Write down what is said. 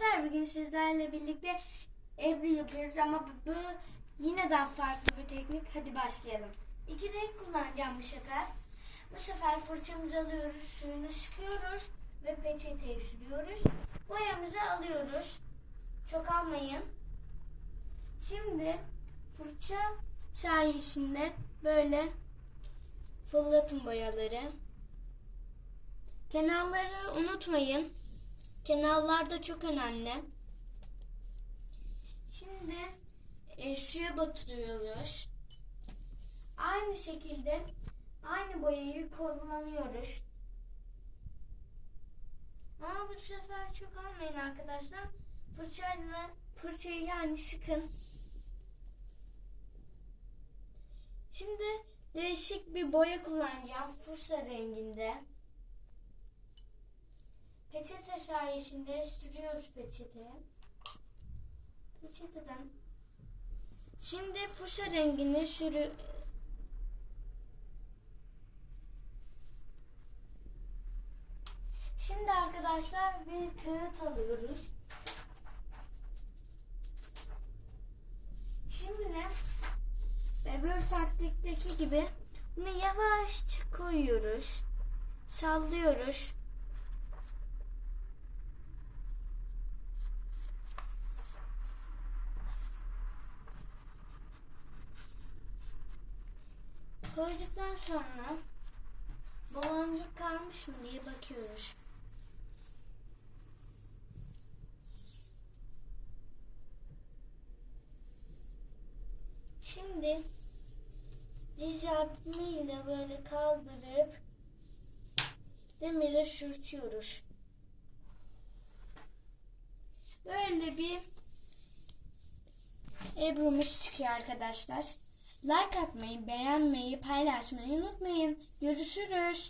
arkadaşlar bugün sizlerle birlikte Ebru yapıyoruz ama bu, yine daha farklı bir teknik. Hadi başlayalım. İki renk kullanacağım bu sefer. Bu sefer fırçamızı alıyoruz, suyunu sıkıyoruz ve peçeteye sürüyoruz. Boyamızı alıyoruz. Çok almayın. Şimdi fırça sayesinde böyle fırlatın boyaları. Kenarları unutmayın. Kenarlar da çok önemli. Şimdi e, suya batırıyoruz. Aynı şekilde aynı boyayı kullanıyoruz. Ama bu sefer çok almayın arkadaşlar. Fırçayla fırçayı yani sıkın. Şimdi değişik bir boya kullanacağım. Fırça renginde. Peçete sayesinde sürüyoruz peçeteye. Peçeteden. Şimdi fuşa rengini sürü... Şimdi arkadaşlar bir kağıt alıyoruz. Şimdi de öbür taktikteki gibi bunu yavaşça koyuyoruz. Sallıyoruz. Koyduktan sonra baloncuk kalmış mı diye bakıyoruz. Şimdi diz yardımıyla böyle kaldırıp demire sürtüyoruz. Böyle bir Ebru'muz çıkıyor arkadaşlar. Like atmayı, beğenmeyi, paylaşmayı unutmayın. Görüşürüz.